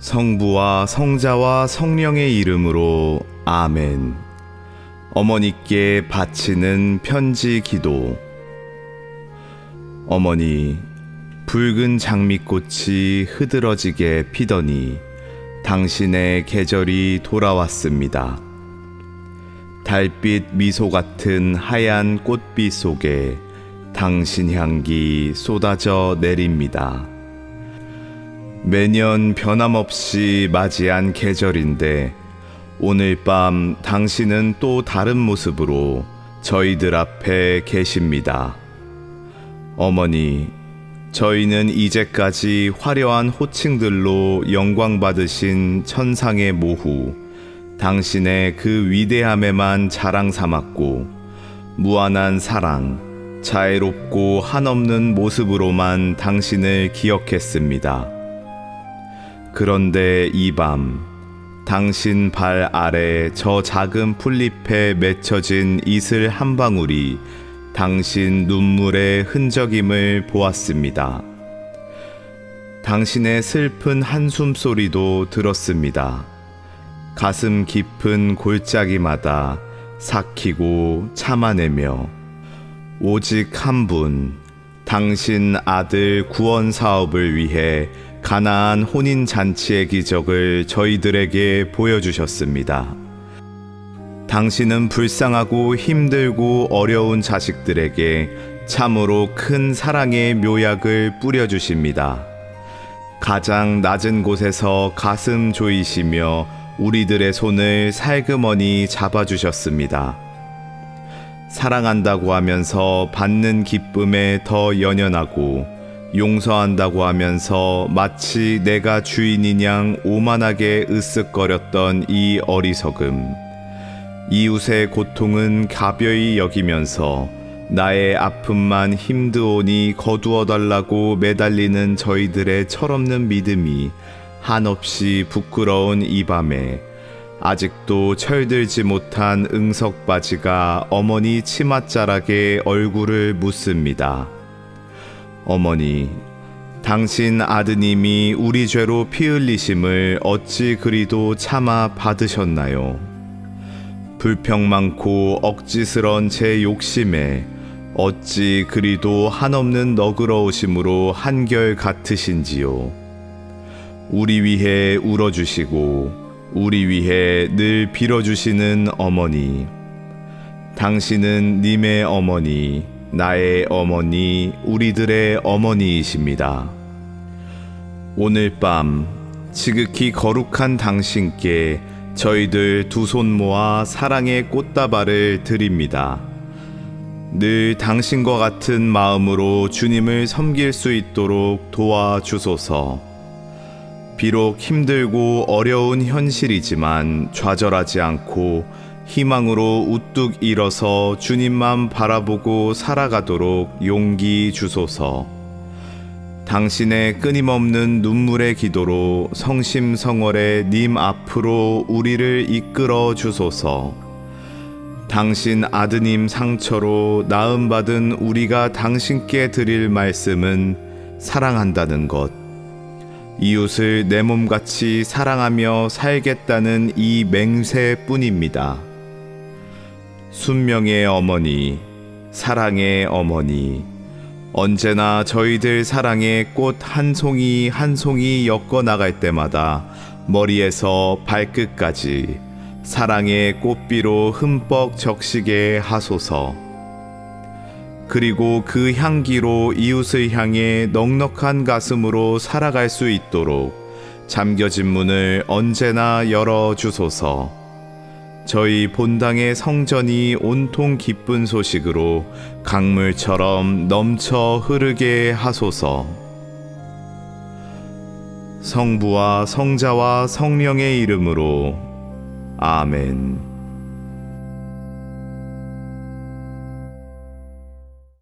성부와 성자와 성령의 이름으로 아멘. 어머니께 바치는 편지 기도. 어머니, 붉은 장미꽃이 흐드러지게 피더니 당신의 계절이 돌아왔습니다. 달빛 미소 같은 하얀 꽃빛 속에 당신 향기 쏟아져 내립니다. 매년 변함없이 맞이한 계절인데 오늘 밤 당신은 또 다른 모습으로 저희들 앞에 계십니다. 어머니, 저희는 이제까지 화려한 호칭들로 영광 받으신 천상의 모후, 당신의 그 위대함에만 자랑 삼았고, 무한한 사랑, 자애롭고 한없는 모습으로만 당신을 기억했습니다. 그런데 이 밤, 당신 발 아래 저 작은 풀잎에 맺혀진 이슬 한 방울이 당신 눈물의 흔적임을 보았습니다. 당신의 슬픈 한숨 소리도 들었습니다. 가슴 깊은 골짜기마다 삭히고 참아내며 오직 한 분, 당신 아들 구원 사업을 위해 가나안 혼인 잔치의 기적을 저희들에게 보여주셨습니다. 당신은 불쌍하고 힘들고 어려운 자식들에게 참으로 큰 사랑의 묘약을 뿌려주십니다. 가장 낮은 곳에서 가슴 조이시며 우리들의 손을 살그머니 잡아주셨습니다. 사랑한다고 하면서 받는 기쁨에 더 연연하고 용서한다고 하면서 마치 내가 주인인 양 오만하게 으쓱거렸던 이 어리석음. 이웃의 고통은 가벼이 여기면서 나의 아픔만 힘드오니 거두어 달라고 매달리는 저희들의 철없는 믿음이 한없이 부끄러운 이 밤에 아직도 철들지 못한 응석바지가 어머니 치맛자락에 얼굴을 묻습니다. 어머니, 당신 아드님이 우리 죄로 피 흘리심을 어찌 그리도 참아 받으셨나요? 불평 많고 억지스런 제 욕심에 어찌 그리도 한없는 너그러우심으로 한결 같으신지요. 우리 위해 울어주시고 우리 위해 늘 빌어주시는 어머니. 당신은 님의 어머니, 나의 어머니, 우리들의 어머니이십니다. 오늘 밤 지극히 거룩한 당신께 저희들 두 손 모아 사랑의 꽃다발을 드립니다. 늘 당신과 같은 마음으로 주님을 섬길 수 있도록 도와주소서. 비록 힘들고 어려운 현실이지만 좌절하지 않고 희망으로 우뚝 일어서 주님만 바라보고 살아가도록 용기 주소서. 당신의 끊임없는 눈물의 기도로 성심성월의 님 앞으로 우리를 이끌어 주소서. 당신 아드님 상처로 나음받은 우리가 당신께 드릴 말씀은 사랑한다는 것. 이웃을 내 몸같이 사랑하며 살겠다는 이 맹세뿐입니다. 순명의 어머니, 사랑의 어머니, 언제나 저희들 사랑의 꽃 한 송이 한 송이 엮어 나갈 때마다 머리에서 발끝까지 사랑의 꽃비로 흠뻑 적시게 하소서. 그리고 그 향기로 이웃을 향해 넉넉한 가슴으로 살아갈 수 있도록 잠겨진 문을 언제나 열어 주소서. 저희 본당의 성전이 온통 기쁜 소식으로 강물처럼 넘쳐 흐르게 하소서. 성부와 성자와 성령의 이름으로 아멘.